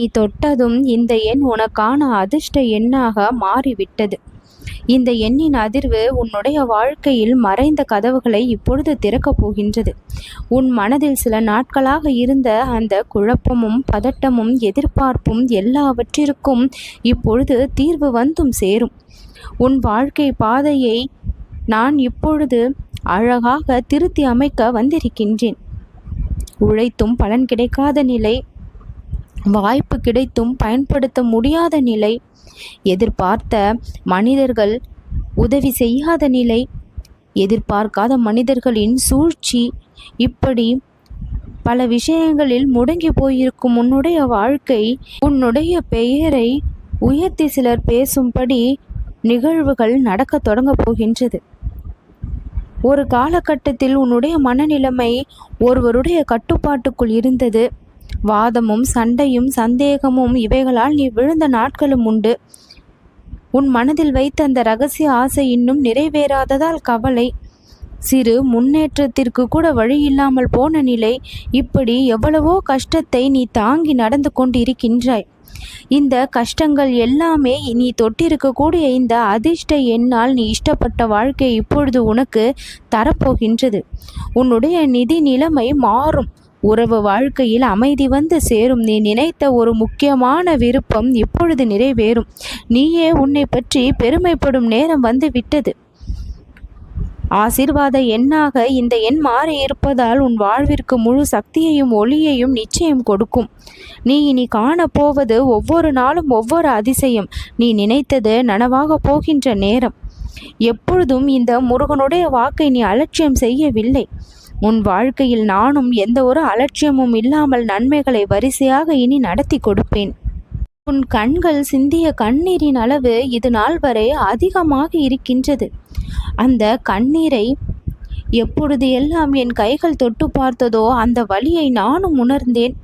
நீ தொட்டதும் இந்த எண் உனக்கான அதிர்ஷ்ட எண்ணாக மாறிவிட்டது. இந்த எண்ணின் அதிர்வு உன்னுடைய வாழ்க்கையில் மறைந்த கதவுகளை இப்பொழுது திறக்கப் போகின்றது. உன் மனதில் சில நாட்களாக இருந்த அந்த குழப்பமும் பதட்டமும் எதிர்பார்ப்பும் எல்லாவற்றிற்கும் இப்பொழுது தீர்வு வந்தும் சேரும். உன் வாழ்க்கை பாதையை நான் இப்பொழுது அழகாக திருத்தி அமைக்க வந்திருக்கின்றேன். உழைத்தும் பலன் கிடைக்காத நிலை வாய்ப்பு கிடைத்தும் பயன்படுத்த முடியாத நிலை. எதிர்பார்த்த மனிதர்கள் உதவி செய்யாத நிலை. எதிர்பார்க்காத மனிதர்களின் சூழ்ச்சி இப்படி பல விஷயங்களில் முடங்கி போயிருக்கும். உன்னுடைய வாழ்க்கை உன்னுடைய பெயரை உயர்த்தி சிலர் பேசும்படி நிகழ்வுகள் நடக்கத் தொடங்கப் போகின்றது. ஒரு காலகட்டத்தில் உன்னுடைய மனநிலைமை ஒருவருடைய கட்டுப்பாட்டுக்குள் இருந்தது. வாதமும் சண்டையும் சந்தேகமும் இவைகளால் நீ விழுந்த நாட்களும் உண்டு. உன் மனதில் வைத்த அந்த ரகசிய ஆசை இன்னும் நிறைவேறாததால் கவலை. சிறு முன்னேற்றத்திற்கு கூட வழி இல்லாமல் போன நிலை இப்படி எவ்வளவோ கஷ்டத்தை நீ தாங்கி நடந்து கொண்டிருக்கின்றாய். இந்த கஷ்டங்கள் எல்லாமே நீ தொட்டிருக்கக்கூடிய இந்த அதிர்ஷ்ட எண்ணால் நீ இஷ்டப்பட்ட வாழ்க்கை இப்பொழுது உனக்கு தரப்போகின்றது. உன்னுடைய நிதி நிலைமை மாறும். உறவு வாழ்க்கையில் அமைதி வந்து சேரும். நீ நினைத்த ஒரு முக்கியமான விருப்பம் இப்பொழுது நிறைவேறும். நீயே உன்னை பற்றி பெருமைப்படும் நேரம் வந்து விட்டது ஆசிர்வாத எண்ணாக இந்த எண் மாறி இருப்பதால் உன் வாழ்விற்கு முழு சக்தியையும் ஒளியையும் நிச்சயம் கொடுக்கும். நீ இனி காணப்போவது ஒவ்வொரு நாளும் ஒவ்வொரு அதிசயம். நீ நினைத்தது நனவாக போகின்ற நேரம். எப்பொழுதும் இந்த முருகனுடைய வாக்கை நீ அலட்சியம் செய்யவில்லை. உன் வாழ்க்கையில் நானும் எந்த ஒரு அலட்சியமும் இல்லாமல் நன்மைகளை வரிசையாக இனி நடத்தி கொடுப்பேன். உன் கண்கள் சிந்திய கண்ணீரின் அளவு இது நாள் வரை அதிகமாக இருக்கின்றது. அந்த கண்ணீரை எப்பொழுது எல்லாம் என் கைகள் தொட்டு பார்த்ததோ அந்த வழியை நானும் உணர்ந்தேன்.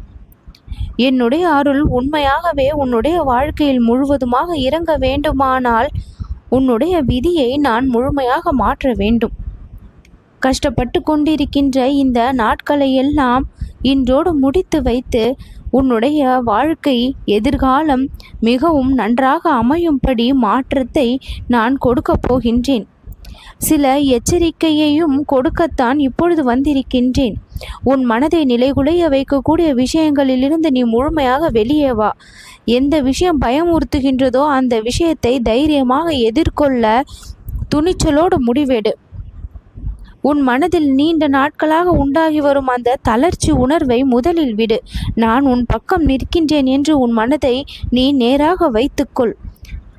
என்னுடைய அருள் உண்மையாகவே உன்னுடைய வாழ்க்கையில் முழுவதுமாக இறங்க வேண்டுமானால் உன்னுடைய விதியை நான் முழுமையாக மாற்ற வேண்டும். கஷ்டப்பட்டு கொண்டிருக்கின்ற இந்த நாட்களை எல்லாம் இன்றோடு முடித்து வைத்து உன்னுடைய வாழ்க்கை எதிர்காலம் மிகவும் நன்றாக அமையும்படி மாற்றத்தை நான் கொடுக்கப் போகின்றேன். சில எச்சரிக்கையையும் கொடுக்கத்தான் இப்பொழுது வந்திருக்கின்றேன். உன் மனதை நிலைகுலைய வைக்கக்கூடிய விஷயங்களிலிருந்து நீ முழுமையாக வெளியே வா. எந்த விஷயம் பயமுறுத்துகின்றதோ அந்த விஷயத்தை தைரியமாக எதிர்கொள்ள துணிச்சலோடு முடிவெடு. உன் மனதில் நீண்ட நாட்களாக உண்டாகி வரும் அந்த தளர்ச்சி உணர்வை முதலில் விடு. நான் உன் பக்கம் நிற்கின்றேன் என்று உன் மனதை நீ நேராக வைத்துக்கொள்.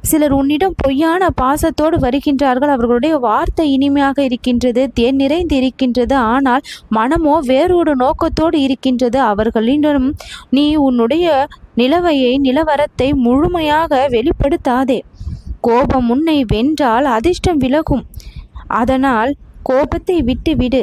சிலர் உன்னிடம் பொய்யான பாசத்தோடு வருகின்றார்கள். அவர்களுடைய வார்த்தை இனிமையாக இருக்கின்றது தேன் நிறைந்து இருக்கின்றது. ஆனால் மனமோ வேறொரு நோக்கத்தோடு இருக்கின்றது. அவர்களிடம் நீ உன்னுடைய நிலவையை நிலவரத்தை முழுமையாக வெளிப்படுத்தாதே. கோபம் உன்னை வென்றால் அதிர்ஷ்டம் விலகும். அதனால் கோபத்தை விட்டு விடு.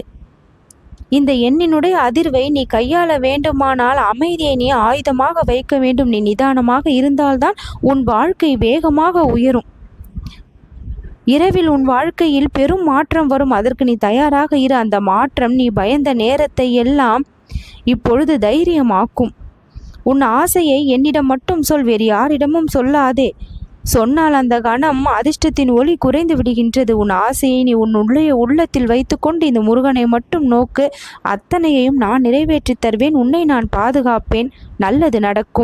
இந்த எண்ணினுடைய அதிர்வை நீ கையாள வேண்டுமானால் அமைதியை நீ ஆயுதமாக வைக்க வேண்டும். நீ நிதானமாக இருந்தால்தான் உன் வாழ்க்கை வேகமாக உயரும். இரவில் உன் வாழ்க்கையில் பெரும் மாற்றம் வரும். அதற்கு நீ தயாராக இரு. அந்த மாற்றம் நீ பயந்த நேரத்தை எல்லாம் இப்பொழுது தைரியமாக்கும். உன் ஆசையை என்னிடம் மட்டும் சொல். வேறு யாரிடமும் சொல்லாதே. சொன்னால் அந்த கணம் அதிர்ஷ்டத்தின் ஒளி குறைந்து விடுகின்றது. உன் ஆசையை நீ உன் உள்ளே உள்ளத்தில் வைத்துக்கொண்டு இந்த முருகனை மட்டும் நோக்கு அத்தனையையும் நான் நிறைவேற்றித் தருவேன். உன்னை நான் பாதுகாப்பேன். நல்லது நடக்கும்.